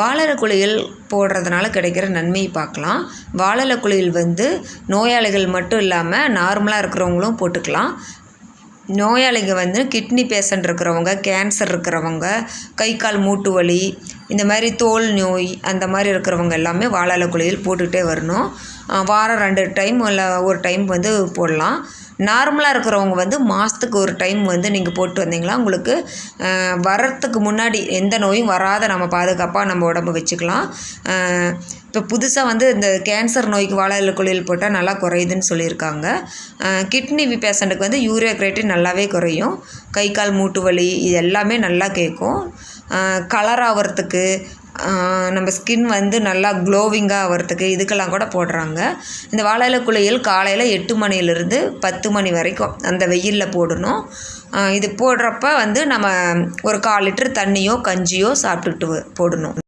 வாழலை குளியல் போடுறதுனால கிடைக்கிற நன்மையை பார்க்கலாம். வாழலை குளியல் வந்து நோயாளிகள் மட்டும் இல்லாமல் நார்மலாக இருக்கிறவங்களும் போட்டுக்கலாம். நோயாளிங்க வந்து கிட்னி பேஷண்ட் இருக்கிறவங்க கேன்சர் இருக்கிறவங்க கை கால் மூட்டு வலி இந்த மாதிரி தோல் நோய் அந்த மாதிரி இருக்கிறவங்க எல்லாமே வாழலை குளியல் போட்டுக்கிட்டே வரணும். வாரம் ரெண்டு டைம் இல்லை ஒரு டைம் வந்து போடலாம். நார்மலாக இருக்கிறவங்க வந்து மாதத்துக்கு ஒரு டைம் வந்து நீங்கள் போட்டு வந்தீங்களா? உங்களுக்கு வரத்துக்கு முன்னாடி எந்த நோயும் வராத நம்ம பாதுகாப்பாக நம்ம உடம்ப வச்சுக்கலாம். இப்போ புதுசாக வந்து இந்த கேன்சர் நோய்க்கு வாழை குளியல் போட்டால் நல்லா குறையுதுன்னு சொல்லியிருக்காங்க. கிட்னி பேஷண்ட்டுக்கு வந்து யூரியா கிரேட்டின் நல்லாவே குறையும். கை கால் மூட்டு வலி இது எல்லாமே நல்லா கேட்கும். கலர் ஆகிறதுக்கு நம்ம ஸ்கின் வந்து நல்லா க்ளோவிங்காக ஆகிறதுக்கு இதுக்கெல்லாம் கூட போடுறாங்க. இந்த வாழை குளியல் காலையில் எட்டு மணிலேருந்து பத்து மணி வரைக்கும் அந்த வெயிலில் போடணும். இது போடுறப்ப வந்து நம்ம ஒரு கால் லிட்டர் தண்ணியோ கஞ்சியோ சாப்பிட்டுட்டு போடணும்.